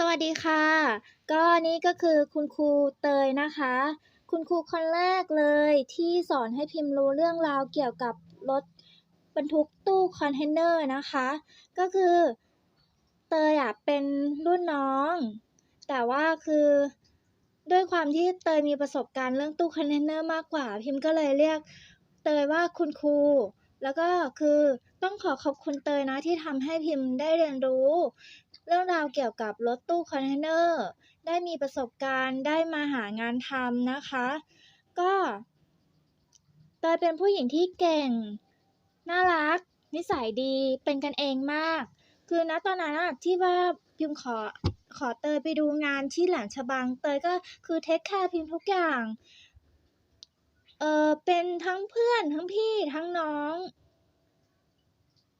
สวัสดีค่ะ ก็นี่ก็คือคุณครูเตยนะคะ คุณครูคนแรกเลยที่สอนให้พิมพ์รู้เรื่องราวเกี่ยวกับรถบรรทุกตู้คอนเทนเนอร์นะคะ ก็คือเตยอะเป็นรุ่นน้อง แต่ว่าคือด้วยความที่เตยมีประสบการณ์เรื่องตู้คอนเทนเนอร์มากกว่า พิมพ์ก็เลยเรียกเตยว่าคุณครู แล้วก็คือต้องขอขอบคุณเตยนะที่ทำให้พิมพ์ได้เรียนรู้ เรื่องราวเกี่ยวกับรถตู้คอนเทนเนอร์ ได้มีประสบการณ์ได้มาหางานทำนะคะ ก็เตยเป็นผู้หญิงที่เก่ง น่ารัก นิสัยดีเป็นกันเองมาก คือณตอนนั้นที่ว่าพิมขอขอเตยไปดูงานที่แหลมฉบัง เตยก็คือเทคแคร์พิมทุกอย่าง เออเป็นทั้งเพื่อนทั้งพี่ทั้งน้อง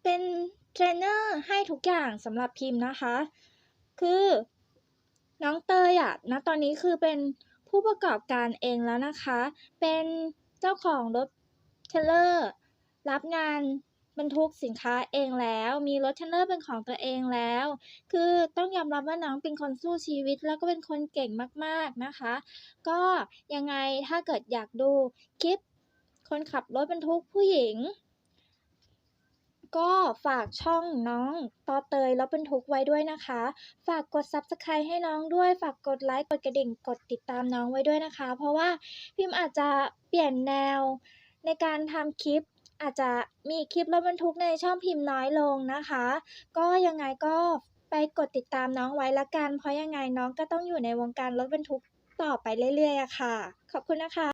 เป็น เทรนเนอร์ให้ทุกอย่างสำหรับพิมพ์นะคะ คือน้องเตยอะณตอนนี้คือเป็นผู้ประกอบการเองแล้วนะคะ เป็นเจ้าของรถเทรลเลอร์รับงานบรรทุกสินค้าเองแล้ว มีรถเทรลเลอร์เป็นของตัวเองแล้ว คือต้องยอมรับว่าน้องเป็นคนสู้ชีวิตแล้วก็เป็นคนเก่งมากๆนะคะ ก็ยังไงถ้าเกิดอยากดูคลิปคนขับรถบรรทุกผู้หญิง ก็ฝากช่องน้องตอเตยรถบรรทุกไว้ด้วยนะคะ ฝากกด Subscribe ให้น้องด้วย ฝากกดไลค์กดกระดิ่งกดติดตามน้องไว้ด้วยนะคะ เพราะว่าพิมพ์อาจจะเปลี่ยนแนวในการทำคลิปอาจจะมีคลิปรถบรรทุกในช่องพิมพ์น้อยลงนะคะ ก็ยังไงก็ไปกดติดตามน้องไว้ละกัน เพราะยังไงน้องก็ต้องอยู่ในวงการรถบรรทุกต่อไปเรื่อยๆอะค่ะ ขอบคุณนะคะ